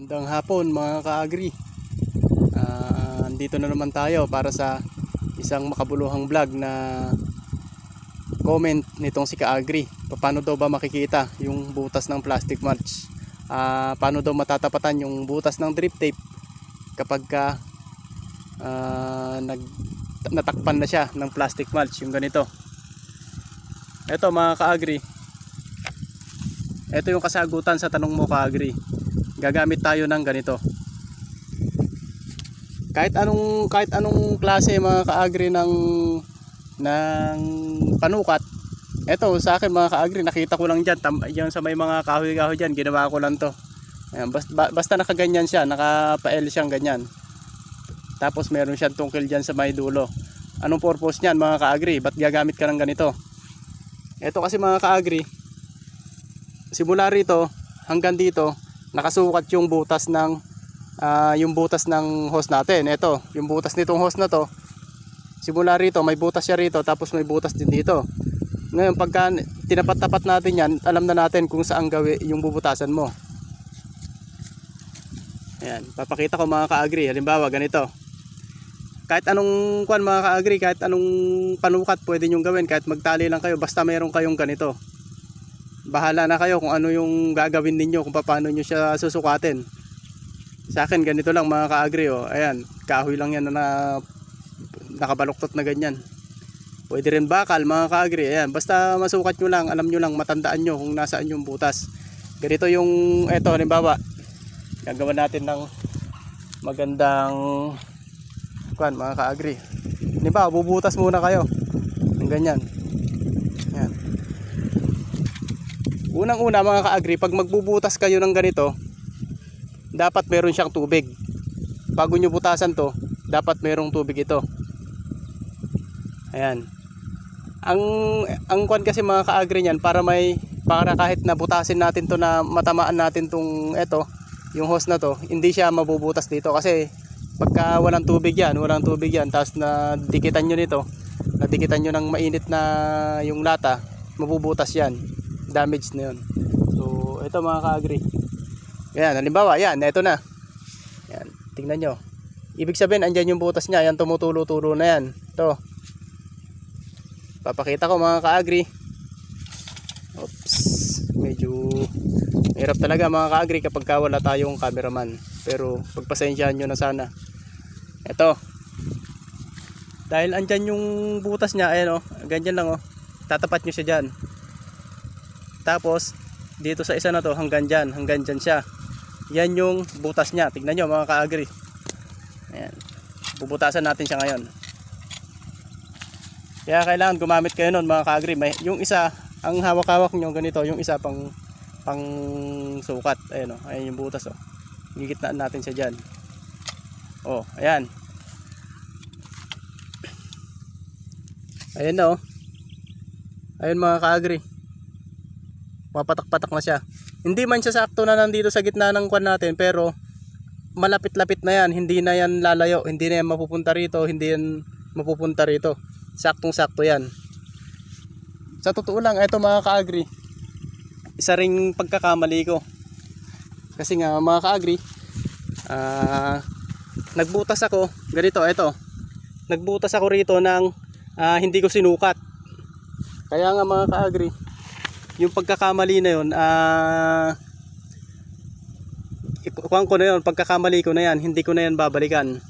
Magandang hapon mga ka-agri. Ah, andito na naman tayo para sa isang makabuluhang vlog na comment nitong si ka-agri. Paano daw ba makikita yung butas ng plastic mulch? Ah, paano daw matatapatan yung butas ng drip tape kapag ka ah, nag natakpan na siya ng plastic mulch yung ganito. Ito mga ka-agri. Ito yung kasagutan sa tanong mo ka-agri gagamit tayo ng ganito. Kahit anong kahit anong klase mga kaagri ng ng panukat eto sa akin mga kaagri nakita ko lang dyan tam, yan sa may mga kahoy kahoy dyan ginawa ko lang to. Ayan, basta, basta nakaganyan siya nakapael siyang ganyan. Tapos meron siyang tungkil dyan sa may dulo. Anong purpose niyan mga kaagri? Ba't gagamit ka ng ganito? Eto kasi mga kaagri simula rito hanggang dito nakasukat yung butas ng ah, yung butas ng hose natin. Ito, yung butas nitong hose na to. Simula rito, may butas siya rito tapos may butas din dito. Ngayon, pagka tinapat-tapat natin yan, alam na natin kung saan gawi yung bubutasan mo. Ayan, papakita ko mga ka-agri. Halimbawa, ganito. Kahit anong kwan mga ka-agri, kahit anong panukat pwede nyong gawin, kahit magtali lang kayo, basta mayroon kayong ganito bahala na kayo kung ano yung gagawin ninyo kung paano nyo siya susukatin. Sa akin ganito lang mga ka-agri oh. ayan kahoy lang yan na, na nakabaluktot na ganyan. Pwede rin bakal mga ka-agri. Ayan basta masukat nyo lang alam nyo lang matandaan nyo kung nasaan yung butas. Ganito yung eto halimbawa gagawa natin ng magandang kuan mga ka-agri. Halimbawa bubutas muna kayo ng ganyan ayan Unang-una mga ka-agri, pag magbubutas kayo ng ganito, dapat meron siyang tubig. Bago nyo butasan to, dapat merong tubig ito. Ayan. Ang ang kwan kasi mga ka-agri niyan para may para kahit nabutasin natin to na matamaan natin tong eto, yung hose na to, hindi siya mabubutas dito kasi pagka walang tubig yan, walang tubig yan, tapos na dikitan nyo nito, nadikitan nyo ng mainit na yung lata, mabubutas yan damage na yun. So, ito mga ka-agri. Yan, halimbawa, yan, ito na. Yan, tingnan nyo. Ibig sabihin, andyan yung butas niya. Yan, tumutulo-tulo na yan. Ito. Papakita ko mga ka-agri. Oops. Medyo hirap talaga mga ka-agri kapag ka wala tayong cameraman. Pero, pagpasensyahan nyo na sana. Ito. Dahil andyan yung butas niya, ayan o, ganyan lang o. Tatapat nyo siya dyan. Tapos, dito sa isa na to, hanggang dyan, hanggang dyan siya. Yan yung butas niya. Tignan nyo mga ka-agri. Ayan. Bubutasan natin siya ngayon. Kaya kailangan gumamit kayo nun mga ka-agri. May, yung isa, ang hawak-hawak nyo ganito, yung isa pang pang sukat. Ayan o, ayan yung butas o. Gigitnaan natin siya dyan. O, ayan. Ayan na o. Ayan mga ka-agri papatak-patak na siya. Hindi man siya sakto na nandito sa gitna ng kwan natin pero malapit-lapit na yan. Hindi na yan lalayo. Hindi na yan mapupunta rito. Hindi yan mapupunta rito. Saktong-sakto yan. Sa totoo lang, ito mga ka-agri. Isa ring pagkakamali ko. Kasi nga mga ka-agri, ah, nagbutas ako. Ganito, ito. Nagbutas ako rito ng ah, hindi ko sinukat. Kaya nga mga ka-agri, yung pagkakamali na yun, ah, ikukuhan ko na yun, pagkakamali ko na yan, hindi ko na yan babalikan.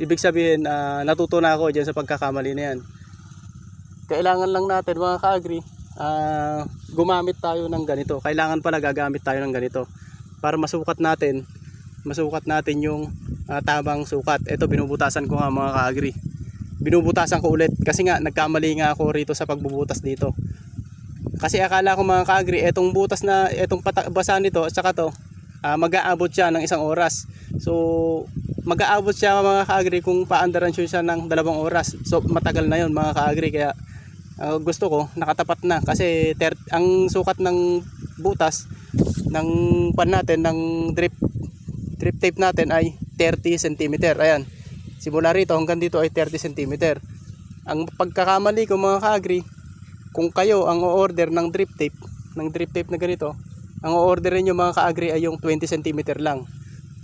Ibig sabihin, ah, natuto na ako dyan sa pagkakamali na yan. Kailangan lang natin mga ka-agri, ah, gumamit tayo ng ganito. Kailangan pala gagamit tayo ng ganito. Para masukat natin, masukat natin yung ah, tamang sukat. Ito, binubutasan ko nga mga ka-agri. Binubutasan ko ulit kasi nga nagkamali nga ako rito sa pagbubutas dito. Kasi akala ko mga ka-agri, etong butas na, pata- basa nito, at saka to, ah, mag-aabot siya ng isang oras. So, mag-aabot siya mga ka-agri kung paandaran siya ng dalawang oras. So, matagal na yon mga ka-agri. Kaya, ah, gusto ko, nakatapat na. Kasi, ter- ang sukat ng butas, ng pan natin, ng drip, drip tape natin ay 30 cm. Ayan. Simula rito hanggang dito ay 30 cm. Ang pagkakamali ko mga ka-agri, kung kayo ang o-order ng drip tape, ng drip tape na ganito, ang o-order niyo mga ka-agri ay yung 20 cm lang.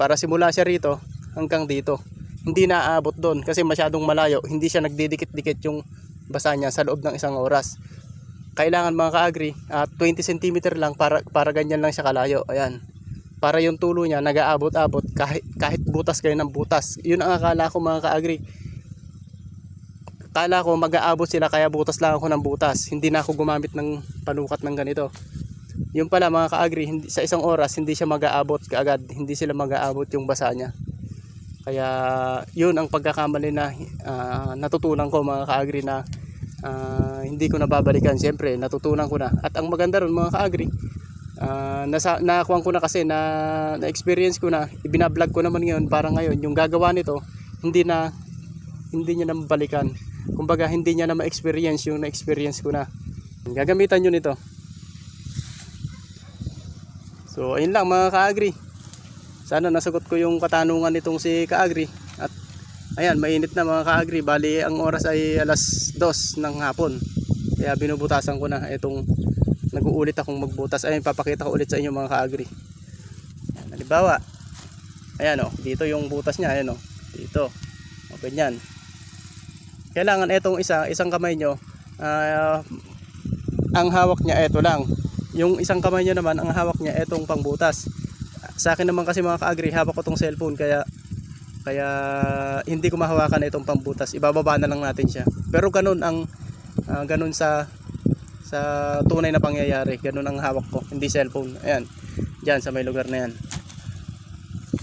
para simula siya rito hanggang dito. Hindi na aabot doon kasi masyadong malayo. Hindi siya nagdidikit-dikit yung basa niya sa loob ng isang oras. Kailangan mga ka-agri, ah, 20 cm lang para, para ganyan lang siya kalayo. Ayan. Para yung tulo niya nag-aabot-abot kahit, kahit butas kayo ng butas. Yun ang akala ko mga ka-agri. Kala ko mag-aabot sila kaya butas lang ako ng butas. Hindi na ako gumamit ng panukat ng ganito. Yung pala mga ka-agri, hindi, sa isang oras hindi siya mag-aabot kaagad. Hindi sila mag-aabot yung basa niya. Kaya yun ang pagkakamali na ah, natutunan ko mga ka-agri na ah, hindi ko nababalikan. Siyempre natutunan ko na. At ang maganda ron mga ka-agri, ah, nasa, nakakuha ko na kasi na, na-experience ko na, ibinablog ko naman ngayon para ngayon yung gagawa nito, hindi na hindi niya na mabalikan. Kumbaga hindi niya na ma-experience yung na-experience ko na. Gagamitan nyo nito. So ayun lang mga ka-agri. Sana nasagot ko yung katanungan nitong si ka-agri. At ayan, mainit na mga ka-agri. Bali ang oras ay alas 2 ng hapon. Kaya binubutasan ko na itong nag-uulit akong magbutas. Ayun, papakita ko ulit sa inyo mga ka-agri. Ayan, Halimbawa, ayan o, dito yung butas niya, ayan o, dito. O, ganyan. Kailangan itong isa, isang kamay nyo, ah, ang hawak niya ito lang. Yung isang kamay nyo naman, ang hawak niya itong pangbutas. Sa akin naman kasi mga ka-agri, hawak ko tong cellphone kaya kaya hindi ko mahawakan itong pambutas. Ibababa na lang natin siya. Pero ganun ang ah, ganun sa sa tunay na pangyayari. Ganun ang hawak ko, hindi cellphone. Ayan. Diyan sa may lugar na yan.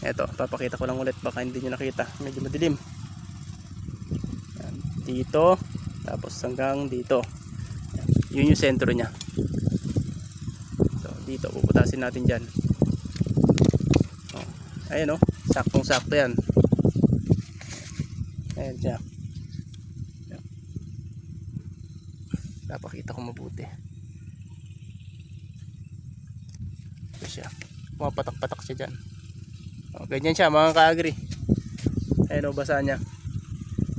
Eto, papakita ko lang ulit baka hindi niyo nakita. Medyo madilim. Dito, tapos hanggang dito. Yun yung sentro niya. So, dito puputasin natin diyan. Oh. Ayan oh, saktong-sakto yan. Ayan. Ayan. Napakita ko mabuti. Ito siya. Pumapatak-patak siya dyan. O, ganyan siya mga ka-agri. Ayan o, basa niya.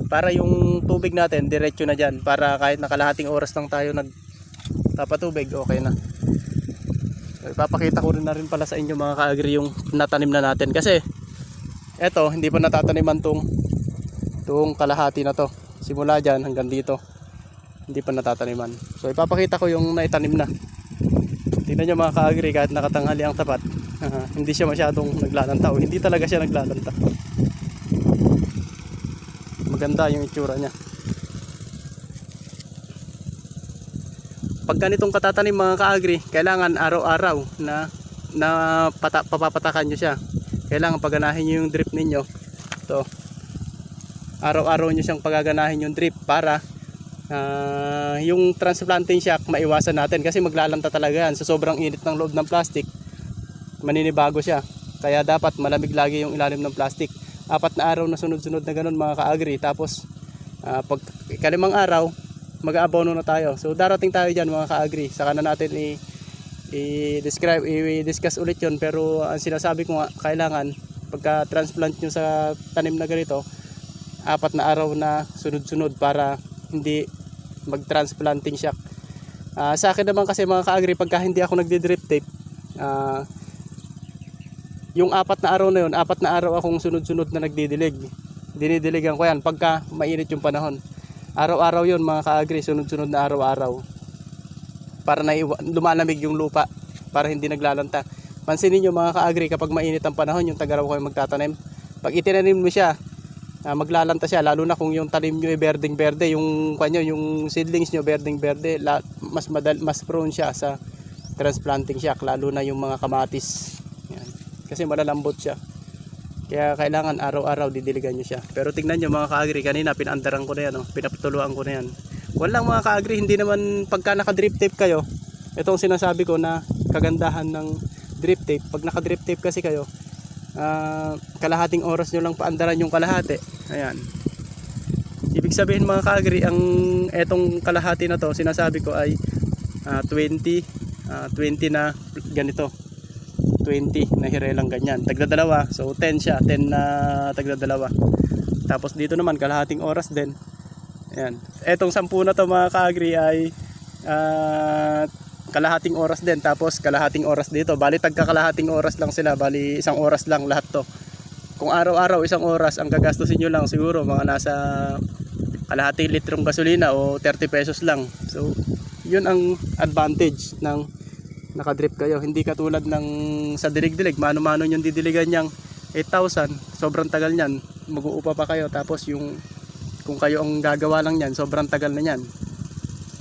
Para yung tubig natin, diretso na dyan. Para kahit nakalahating oras lang tayo nagpapatubig, okay na. Ipapakita ko rin na rin pala sa inyo mga ka-agri yung natanim na natin. Kasi, eto, hindi pa natataniman tong itong kalahati na to simula dyan hanggang dito hindi pa natataniman so ipapakita ko yung naitanim na tingnan nyo mga ka-agri kahit nakatanghali ang tapat hindi siya masyadong naglalanta o hindi talaga siya naglalanta maganda yung itsura niya. Pag ganitong katatanim mga ka-agri kailangan araw-araw na na pata, papapatakan nyo siya. Kailangan paganahin nyo yung drip ninyo. To araw-araw nyo siyang pagaganahin yung drip para ah, yung transplanting shock maiwasan natin. Kasi maglalanta talaga yan. Sa sobrang init ng loob ng plastic maninibago siya. Kaya dapat malamig lagi yung ilalim ng plastic apat na araw na sunod-sunod na ganun mga ka-agri. Tapos ah, pag kalimang araw mag-aabono na tayo. So darating tayo dyan mga ka-agri. Saka na natin i- i-describe i-discuss ulit yon pero ang sinasabi ko nga kailangan pagka transplant nyo sa tanim na ganito apat na araw na sunod-sunod para hindi mag-transplanting shock. Ah, sa akin naman kasi mga ka-agri, pagka hindi ako nagdi-drip tape, ah, yung apat na araw na yun, apat na araw akong sunod-sunod na nagdidilig. Dinidiligan ko yan pagka mainit yung panahon. Araw-araw yun mga ka-agri, sunod-sunod na araw-araw. Para na lumalamig yung lupa, para hindi naglalanta. Pansinin nyo mga ka-agri, kapag mainit ang panahon, yung tagaraw kayo magtatanim. Pag itinanim mo siya, ah, maglalanta siya lalo na kung yung tanim nyo ay berdeng berde yung kanyo yung seedlings nyo berdeng berde la, mas madal, mas prone siya sa transplanting shock lalo na yung mga kamatis. Kasi malalambot siya. Kaya kailangan araw-araw didiligan nyo siya. Pero tingnan nyo mga kaagri kanina pinandaran ko na yan oh. pinapatuluan ko na yan. Walang mga kaagri hindi naman pagka naka drip tape kayo itong sinasabi ko na kagandahan ng drip tape pag naka drip tape kasi kayo ah, kalahating oras nyo lang paandaran yung kalahati. Ayan. Ibig sabihin mga kaagri ang etong kalahati na to sinasabi ko ay ah, 20 ah, 20 na ganito 20 na hirelang ganyan. Tagdadalawa so 10 siya 10 na tagdadalawa. Tapos dito naman kalahating oras din. Ayan. Etong 10 na to mga kaagri ay ah, kalahating oras din. Tapos kalahating oras dito. Bali tagka kalahating oras lang sila. Bali isang oras lang lahat to. Kung araw-araw isang oras ang gagastusin nyo lang siguro mga nasa kalahati litrong gasolina o 30 pesos lang. So, yun ang advantage ng nakadrip kayo. Hindi katulad ng sa dilig-dilig, mano-mano yung didiligan niyang 8,000, sobrang tagal niyan. Mag-uupa pa kayo tapos yung kung kayo ang gagawa lang niyan, sobrang tagal na niyan.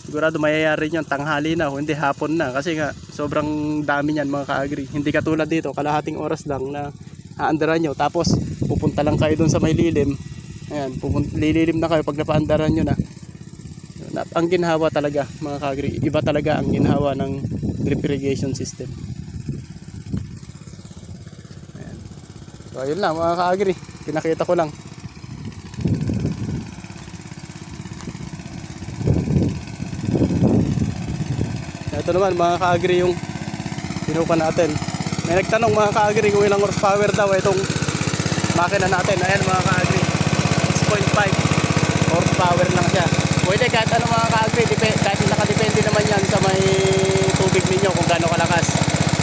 Sigurado mayayari niyan tanghali na, hindi hapon na kasi nga sobrang dami niyan mga ka-agri. Hindi katulad dito, kalahating oras lang na aandaran nyo. Tapos pupunta lang kayo doon sa may lilim. Ayan, pupunta, lililim na kayo pag napaandaran nyo na. ang ginhawa talaga mga ka-agri, iba talaga ang ginhawa ng drip irrigation system. Ayan. So ayun lang mga ka-agri, pinakita ko lang. Ito naman mga ka-agri yung pinupa natin. May nagtanong mga ka-agri kung ilang horsepower daw itong makina natin. Ayan mga ka-agri. 6.5 horsepower lang siya. Pwede kahit ano mga ka-agri, kahit nakadepende naman yan sa may tubig ninyo kung gaano kalakas.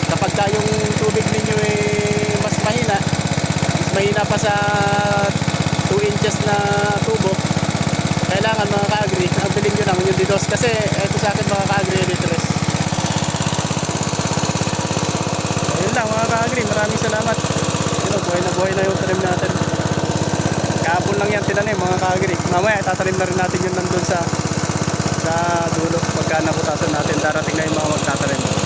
Kapag ka yung tubig ninyo eh, mas mahina, mas mahina pa sa 2 inches na tubo, kailangan mga ka-agri, ang bilhin nyo lang yung didos. Kasi ito sa akin mga ka-agri, litres. Ayun lang mga ka-agri, maraming salamat. Yun, buhay na buhay na yung tanim natin. Lang yan tinanim mga ka-agri. Mamaya tatanim na rin natin yun nandun sa sa dulo. Pagka nabutasan natin, darating na yung mga magtatanim.